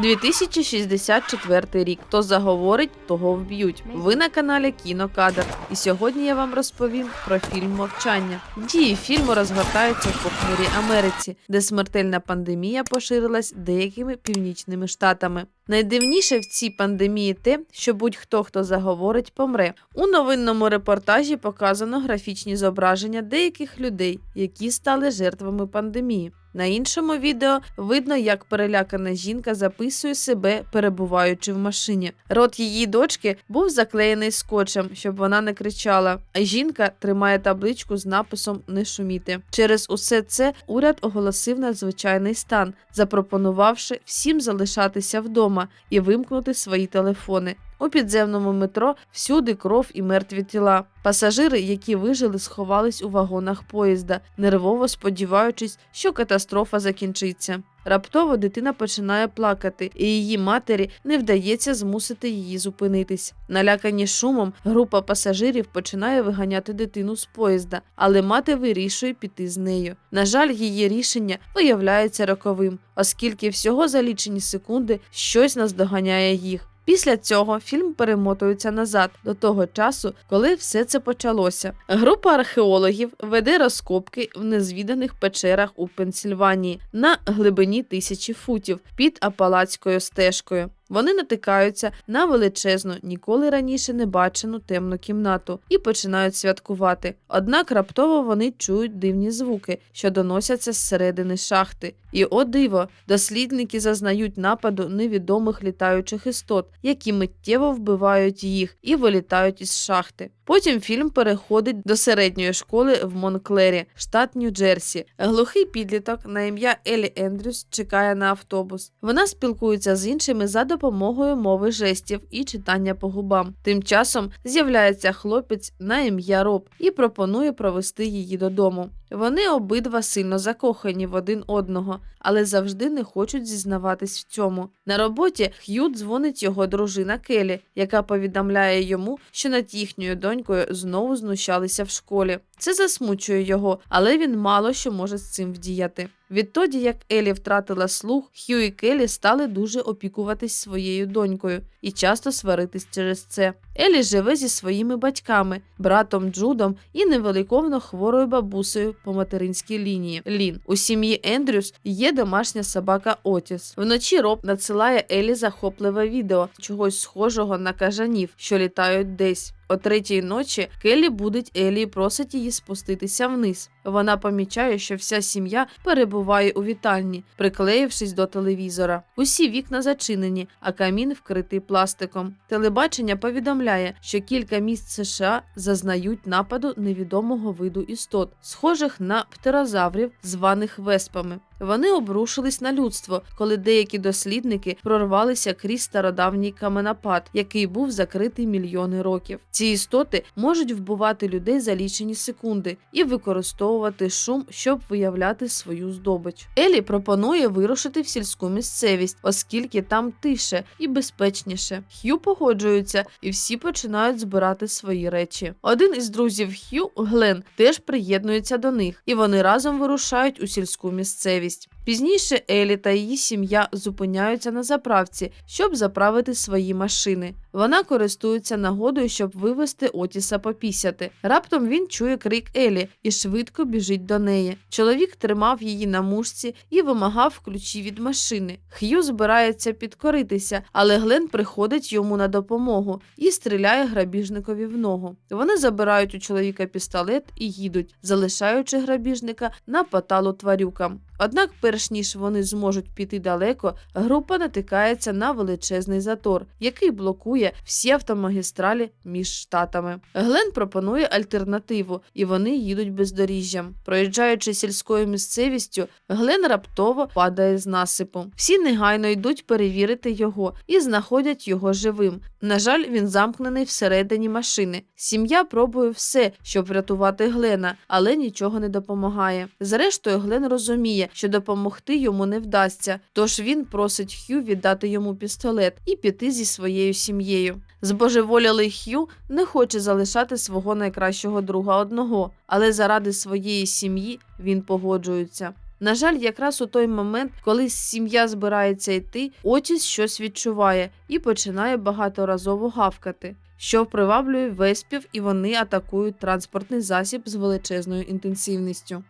2064 рік. Хто заговорить, того вб'ють. Ви на каналі Кінокадр. І сьогодні я вам розповім про фільм Мовчання. Дії фільму розгортаються в похмурій Америці, де смертельна пандемія поширилась деякими північними штатами. Найдивніше в цій пандемії те, що будь-хто, хто заговорить, помре. У новинному репортажі показано графічні зображення деяких людей, які стали жертвами пандемії. На іншому відео видно, як перелякана жінка записує себе, перебуваючи в машині. Рот її дочки був заклеєний скотчем, щоб вона не кричала. А жінка тримає табличку з написом Не шуміти. Через усе це уряд оголосив надзвичайний стан, запропонувавши всім залишатися вдома і вимкнути свої телефони. У підземному метро всюди кров і мертві тіла. Пасажири, які вижили, сховались у вагонах поїзда, нервово сподіваючись, що катастрофа закінчиться. Раптово дитина починає плакати, і її матері не вдається змусити її зупинитись. Налякані шумом, група пасажирів починає виганяти дитину з поїзда, але мати вирішує піти з нею. На жаль, її рішення виявляється роковим, оскільки всього за лічені секунди щось наздоганяє їх. Після цього фільм перемотується назад до того часу, коли все це почалося. Група археологів веде розкопки в незвіданих печерах у Пенсільванії на глибині тисячі футів під Апалацькою стежкою. Вони натикаються на величезну, ніколи раніше не бачену темну кімнату і починають святкувати. Однак раптово вони чують дивні звуки, що доносяться зсередини шахти. І о диво, дослідники зазнають нападу невідомих літаючих істот, які миттєво вбивають їх і вилітають із шахти. Потім фільм переходить до середньої школи в Монклері, штат Нью-Джерсі. Глухий підліток на ім'я Елі Ендрюс чекає на автобус. Вона спілкується з іншими за допомогою мови жестів і читання по губам. Тим часом з'являється хлопець на ім'я Роб і пропонує провести її додому. Вони обидва сильно закохані в один одного, але завжди не хочуть зізнаватись в цьому. На роботі Х'ю дзвонить його дружина Келі, яка повідомляє йому, що над їхньою донькою знову знущалися в школі. Це засмучує його, але він мало що може з цим вдіяти. Відтоді, як Елі втратила слух, Х'ю і Келі стали дуже опікуватись своєю донькою і часто сваритись через це. Елі живе зі своїми батьками, братом Джудом і невеликовно хворою бабусею по материнській лінії. Лін у сім'ї Ендрюс є домашня собака Отіс. Вночі Роб надсилає Елі захопливе відео чогось схожого на кажанів, що літають десь. О третій ночі Келлі будить Елі і просить її спуститися вниз. Вона помічає, що вся сім'я перебуває у вітальні, приклеївшись до телевізора. Усі вікна зачинені, а камін вкритий пластиком. Телебачення повідомляє, що кілька міст США зазнають нападу невідомого виду істот, схожих на птерозаврів, званих веспами. Вони обрушились на людство, коли деякі дослідники прорвалися крізь стародавній каменопад, який був закритий мільйони років. Ці істоти можуть вбивати людей за лічені секунди і використовувати шум, щоб виявляти свою здобич. Елі пропонує вирушити в сільську місцевість, оскільки там тише і безпечніше. Х'ю погоджується, і всі починають збирати свої речі. Один із друзів Х'ю, Глен, теж приєднується до них, і вони разом вирушають у сільську місцевість. Пізніше Елі та її сім'я зупиняються на заправці, щоб заправити свої машини. Вона користується нагодою, щоб вивести Отіса попісяти. Раптом він чує крик Елі і швидко біжить до неї. Чоловік тримав її на мушці і вимагав ключі від машини. Х'ю збирається підкоритися, але Глен приходить йому на допомогу і стріляє грабіжникові в ногу. Вони забирають у чоловіка пістолет і їдуть, залишаючи грабіжника на поталу тварюкам. Однак, перш ніж вони зможуть піти далеко, група натикається на величезний затор, який блокує всі автомагістралі між штатами. Глен пропонує альтернативу, і вони їдуть бездоріжжям. Проїжджаючи сільською місцевістю, Глен раптово падає з насипу. Всі негайно йдуть перевірити його і знаходять його живим. На жаль, він замкнений всередині машини. Сім'я пробує все, щоб врятувати Глена, але нічого не допомагає. Зрештою, Глен розуміє, що допомогти йому не вдасться, тож він просить Х'ю віддати йому пістолет і піти зі своєю сім'єю. Збожеволілий Х'ю не хоче залишати свого найкращого друга одного, але заради своєї сім'ї він погоджується. На жаль, якраз у той момент, коли сім'я збирається йти, Отіс щось відчуває і починає багаторазово гавкати. Що приваблює веспів, і вони атакують транспортний засіб з величезною інтенсивністю.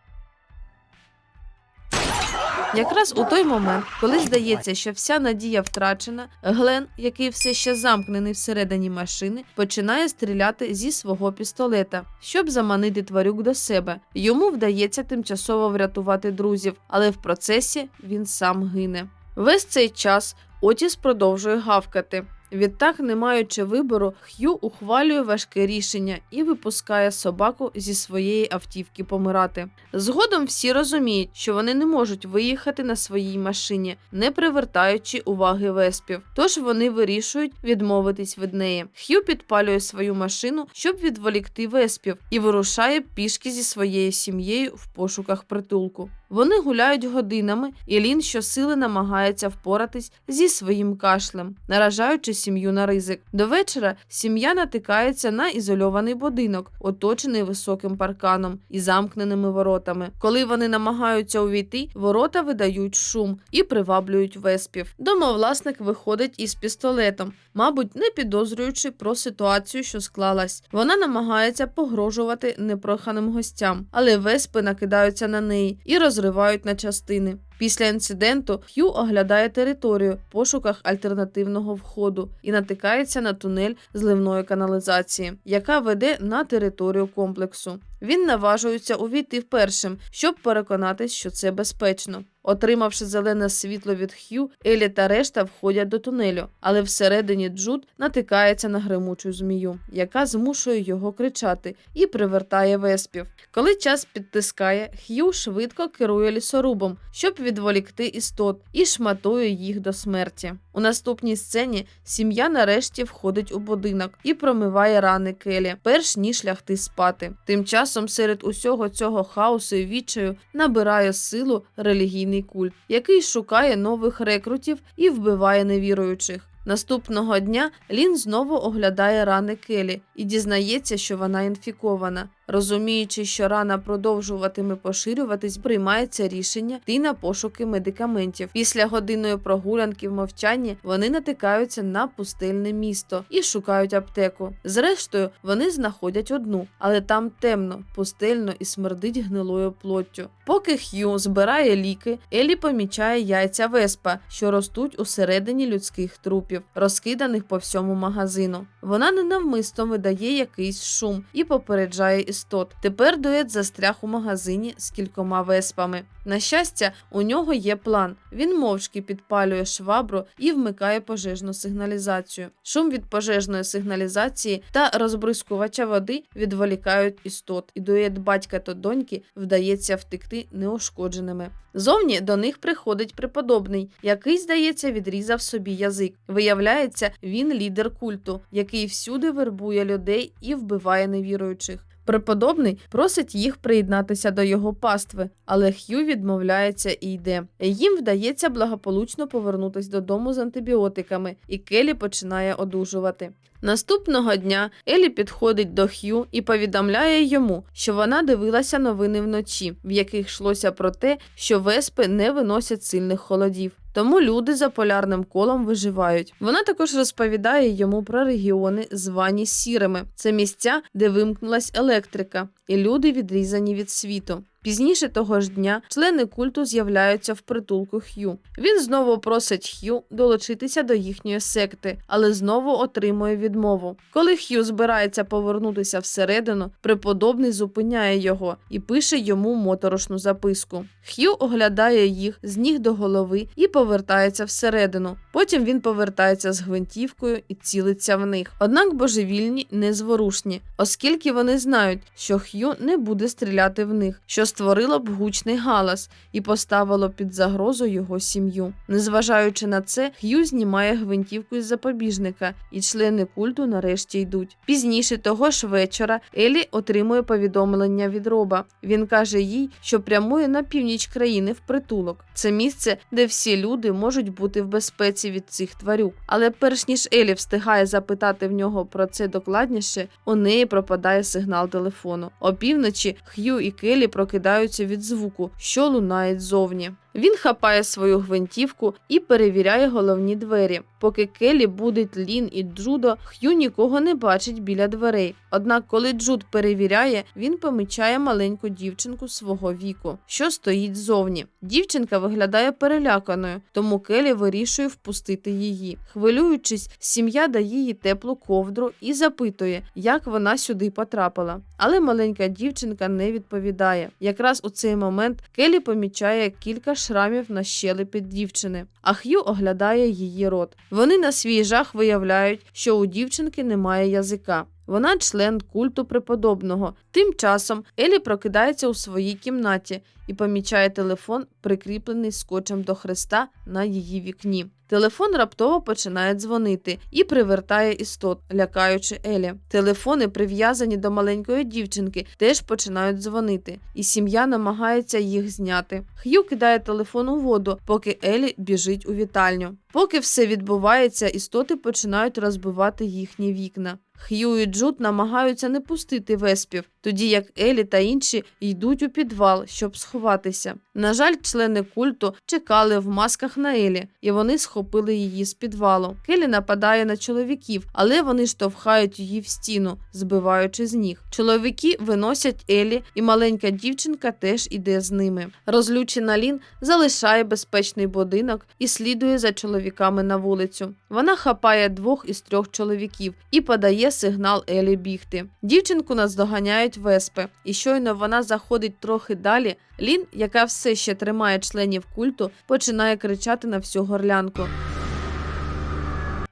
Якраз у той момент, коли здається, що вся надія втрачена, Глен, який все ще замкнений всередині машини, починає стріляти зі свого пістолета, щоб заманити тварюк до себе. Йому вдається тимчасово врятувати друзів, але в процесі він сам гине. Весь цей час Отіс продовжує гавкати. Відтак, не маючи вибору, Х'ю ухвалює важке рішення і випускає собаку зі своєї автівки помирати. Згодом всі розуміють, що вони не можуть виїхати на своїй машині, не привертаючи уваги веспів. Тож вони вирішують відмовитись від неї. Х'ю підпалює свою машину, щоб відволікти веспів, і вирушає пішки зі своєю сім'єю в пошуках притулку. Вони гуляють годинами, і Лін щосили намагається впоратись зі своїм кашлем, наражаючи сім'ю на ризик. До вечора сім'я натикається на ізольований будинок, оточений високим парканом і замкненими воротами. Коли вони намагаються увійти, ворота видають шум і приваблюють веспів. Домовласник виходить із пістолетом, мабуть, не підозрюючи про ситуацію, що склалась. Вона намагається погрожувати непроханим гостям, але веспи накидаються на неї і розривають на частини. Після інциденту Х'ю оглядає територію в пошуках альтернативного входу і натикається на тунель зливної каналізації, яка веде на територію комплексу. Він наважується увійти першим, щоб переконатись, що це безпечно. Отримавши зелене світло від Х'ю, Елі та решта входять до тунелю, але всередині Джуд натикається на гримучу змію, яка змушує його кричати і привертає веспів. Коли час підтискає, Х'ю швидко керує лісорубом, щоб відволікти істот і шматує їх до смерті. У наступній сцені сім'я нарешті входить у будинок і промиває рани Келі, перш ніж лягти спати. Тим часом серед усього цього хаосу і відчаю набирає силу релігійний культ, який шукає нових рекрутів і вбиває невіруючих. Наступного дня Лін знову оглядає рани Келі і дізнається, що вона інфікована. Розуміючи, що рана продовжуватиме поширюватись, приймається рішення йти на пошуки медикаментів. Після годинної прогулянки в мовчанні вони натикаються на пустельне місто і шукають аптеку. Зрештою, вони знаходять одну, але там темно, пустельно і смердить гнилою плоттю. Поки Х'ю збирає ліки, Елі помічає яйця веспа, що ростуть усередині людських трупів, розкиданих по всьому магазину. Вона ненавмисно видає якийсь шум і попереджає істот. Тепер дует застряг у магазині з кількома веспами. На щастя, у нього є план. Він мовчки підпалює швабру і вмикає пожежну сигналізацію. Шум від пожежної сигналізації та розбризкувача води відволікають істот, і дует батька та доньки вдається втекти неушкодженими. Зовні до них приходить преподобний, який, здається, відрізав собі язик. Виявляється, він лідер культу, який всюди вербує людей і вбиває невіруючих. Преподобний просить їх приєднатися до його пастви, але Х'ю відмовляється і йде. Їм вдається благополучно повернутися додому з антибіотиками, і Келі починає одужувати. Наступного дня Елі підходить до Х'ю і повідомляє йому, що вона дивилася новини вночі, в яких йшлося про те, що веспи не виносять сильних холодів. Тому люди за полярним колом виживають. Вона також розповідає йому про регіони, звані сірими. Це місця, де вимкнулась електрика, і люди відрізані від світу. Пізніше того ж дня члени культу з'являються в притулку Х'ю. Він знову просить Х'ю долучитися до їхньої секти, але знову отримує відмову. Коли Х'ю збирається повернутися всередину, преподобний зупиняє його і пише йому моторошну записку. Х'ю оглядає їх з ніг до голови і повертається всередину. Потім він повертається з гвинтівкою і цілиться в них. Однак божевільні незворушні, оскільки вони знають, що Х'ю не буде стріляти в них, що створило б гучний галас і поставило під загрозу його сім'ю. Незважаючи на це, Х'ю знімає гвинтівку із запобіжника, і члени культу нарешті йдуть. Пізніше того ж вечора Елі отримує повідомлення від Роба. Він каже їй, що прямує на північ країни в притулок. Це місце, де всі люди можуть бути в безпеці від цих тварюк. Але перш ніж Елі встигає запитати в нього про це докладніше, у неї пропадає сигнал телефону. Опівночі Х'ю і Келі прокидаються від звуку, що лунає ззовні. Він хапає свою гвинтівку і перевіряє головні двері. Поки Келі будить Лін і Джудо, Х'ю нікого не бачить біля дверей. Однак, коли Джуд перевіряє, він помічає маленьку дівчинку свого віку, що стоїть ззовні. Дівчинка виглядає переляканою, тому Келі вирішує впустити її. Хвилюючись, сім'я дає їй теплу ковдру і запитує, як вона сюди потрапила. Але маленька дівчинка не відповідає. Якраз у цей момент Келі помічає кілька шрамів на щелепі дівчини, а Х'ю оглядає її рот. Вони на свій жах виявляють, що у дівчинки немає язика. Вона член культу преподобного. Тим часом Елі прокидається у своїй кімнаті і помічає телефон, прикріплений скотчем до хреста на її вікні. Телефон раптово починає дзвонити і привертає істот, лякаючи Елі. Телефони, прив'язані до маленької дівчинки, теж починають дзвонити, і сім'я намагається їх зняти. Х'ю кидає телефон у воду, поки Елі біжить у вітальню. Поки все відбувається, істоти починають розбивати їхні вікна. Х'ю і Джуд намагаються не пустити веспів, тоді як Елі та інші йдуть у підвал, щоб сховатися. На жаль, члени культу чекали в масках на Елі, і вони схопили її з підвалу. Келі нападає на чоловіків, але вони штовхають її в стіну, збиваючи з ніг. Чоловіки виносять Елі, і маленька дівчинка теж іде з ними. Розлючена Лін залишає безпечний будинок і слідує за чоловіками на вулицю. Вона хапає двох із трьох чоловіків і подає сигнал Елі бігти. Дівчинку наздоганяють веспи, і щойно вона заходить трохи далі. Лін, яка все ще тримає членів культу, починає кричати на всю горлянку.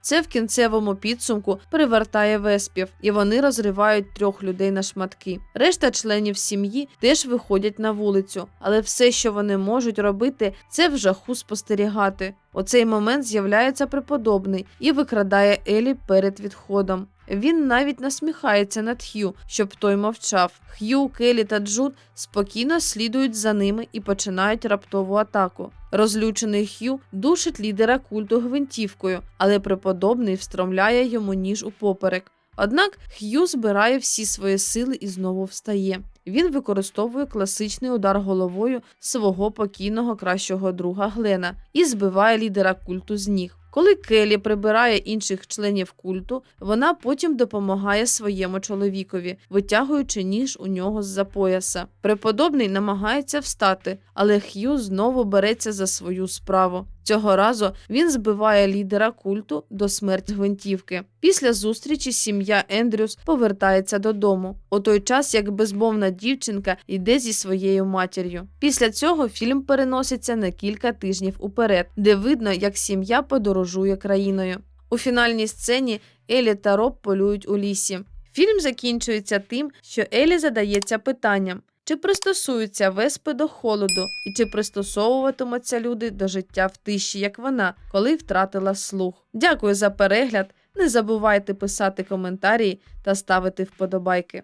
Це в кінцевому підсумку привертає веспів, і вони розривають трьох людей на шматки. Решта членів сім'ї теж виходять на вулицю, але все, що вони можуть робити, це в жаху спостерігати. У цей момент з'являється преподобний і викрадає Елі перед відходом. Він навіть насміхається над Х'ю, щоб той мовчав. Х'ю, Келі та Джуд спокійно слідують за ними і починають раптову атаку. Розлючений Х'ю душить лідера культу гвинтівкою, але преподобний встромляє йому ніж у поперек. Однак Х'ю збирає всі свої сили і знову встає. Він використовує класичний удар головою свого покійного кращого друга Глена і збиває лідера культу з ніг. Коли Келі прибирає інших членів культу, вона потім допомагає своєму чоловікові, витягуючи ніж у нього з-за пояса. Преподобний намагається встати, але Х'ю знову береться за свою справу. Цього разу він збиває лідера культу до смерті гвинтівки. Після зустрічі сім'я Ендрюс повертається додому, у той час як безмовна дівчинка йде зі своєю матір'ю. Після цього фільм переноситься на кілька тижнів уперед, де видно, як сім'я подорожує країною. У фінальній сцені Елі та Роб полюють у лісі. Фільм закінчується тим, що Елі задається питанням. Чи пристосуються веспи до холоду, і чи пристосовуватимуться люди до життя в тиші, як вона, коли втратила слух? Дякую за перегляд. Не забувайте писати коментарі та ставити вподобайки.